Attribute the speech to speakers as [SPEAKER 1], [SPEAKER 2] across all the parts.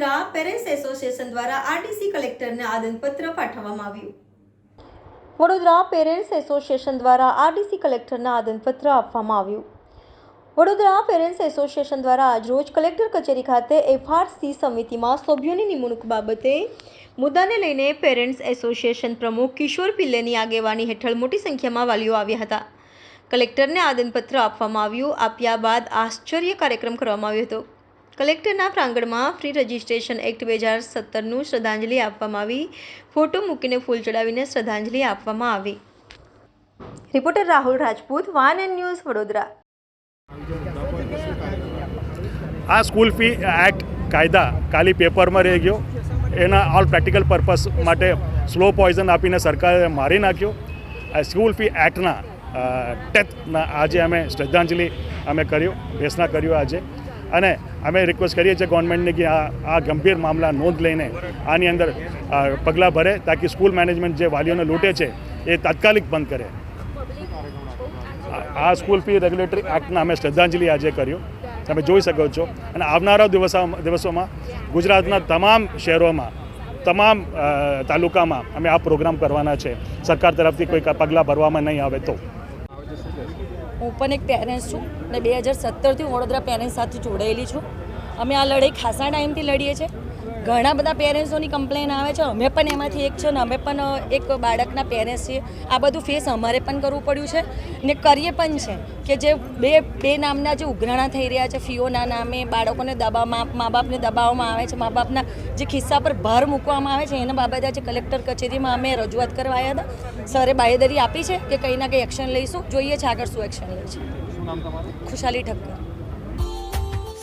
[SPEAKER 1] Parents association દ્વારા RTC કલેક્ટરને આદનપત્ર પાઠવવામાં આવ્યું.
[SPEAKER 2] વડોદરા પેરેન્ટ્સ એસોસિએશન દ્વારા આરટીસી કલેક્ટરને આદનપત્ર આપવામાં આવ્યું. વડોદરા પેરેન્ટ્સ એસોસિએશન દ્વારા આજરોજ કલેક્ટર કચેરી ખાતે એફઆરસી સમિતિમાં સભ્યોની નિમણૂક બાબતે મુદ્દાને લઈને પેરેન્ટ્સ એસોસિએશન પ્રમુખ કિશોર પિલ્લેની આગેવાની હેઠળ મોટી સંખ્યામાં વાલીઓ આવ્યા હતા. કલેક્ટરને આદનપત્ર આપવામાં આવ્યું, આપ્યા બાદ આશ્ચર્ય કાર્યક્રમ કરવામાં આવ્યો હતો. કલેક્ટરના પ્રાંગણમાં ફ્રી રજિસ્ટ્રેશન એક્ટ બે હજાર સત્તરનું શ્રદ્ધાંજલિ આપવામાં આવી. ફોટો મૂકીને ફૂલ ચડાવીને શ્રદ્ધાંજલિ આપવામાં આવી. રિપોર્ટર રાહુલ રાજપૂત, વાન એન્ડ ન્યૂઝ વડોદરા.
[SPEAKER 3] આ સ્કૂલ ફી એક્ટ કાયદા કાલી પેપરમાં રહી ગયો. એના ઓલ પ્રેક્ટિકલ પર્પસ માટે સ્લો પોઈઝન આપીને સરકારે મારી નાખ્યો. સ્કૂલ ફી એક્ટના ટેથના આજે અમે શ્રદ્ધાંજલિ અમે કર્યો ભેસના કર્યો આજે. અને અમે રિક્વેસ્ટ કરીએ છીએ ગવર્મેન્ટને કે આ આ ગંભીર મામલા નોંધ લઈને આની અંદર પગલાં ભરે તાકી સ્કૂલ મેનેજમેન્ટ જે વાલીઓને લૂંટે છે, એ તાત્કાલિક બંધ કરે. આ- સ્કૂલ ફી રેગ્યુલેટરી એક્ટના અમે શ્રદ્ધાંજલિ આજે કર્યું. તમે જોઈ શકો છો. અને આવનારા દિવસો, દિવસોમાં ગુજરાતના તમામ શહેરોમાં, તમામ તાલુકામાં અમે આ પ્રોગ્રામ કરવાના છે. સરકાર તરફથી કોઈ પગલાં ભરવામાં નહીં આવે તો.
[SPEAKER 4] હું પણ એક પેરેન્ટ્સ છું અને બે હજાર સત્તરથી વડોદરા પેરેન્ટ્સ સાથે જોડાયેલી છું. અમે આ લડાઈ ખાસા ટાઈમથી લડીએ છીએ. ઘણા બધા પેરેન્ટ્સોની કમ્પ્લેન આવે છે. અમે પણ એમાંથી એક છે ને અમે પણ એક બાળકના પેરેન્ટ્સ છીએ. આ બધું ફેસ અમારે પણ કરવું પડ્યું છે. ને કરીએ પણ છે કે જે બે બે નામના જે ઉઘરાણા થઈ રહ્યા છે ફીઓના નામે બાળકોને દબાવમાં મા બાપને દબાવવામાં આવે છે. મા બાપના જે ખિસ્સા પર ભાર મૂકવામાં આવે છે એના બાબતે આજે કલેક્ટર કચેરીમાં અમે રજૂઆત કરવા આવ્યા હતા. સરે બાહેદરી આપી છે કે કંઈ ના કંઈ એક્શન લઈશું. જોઈએ છે આગળ શું એક્શન લે છે. ખુશાલી Thakkar.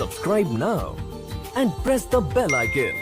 [SPEAKER 5] Subscribe now and press the bell icon.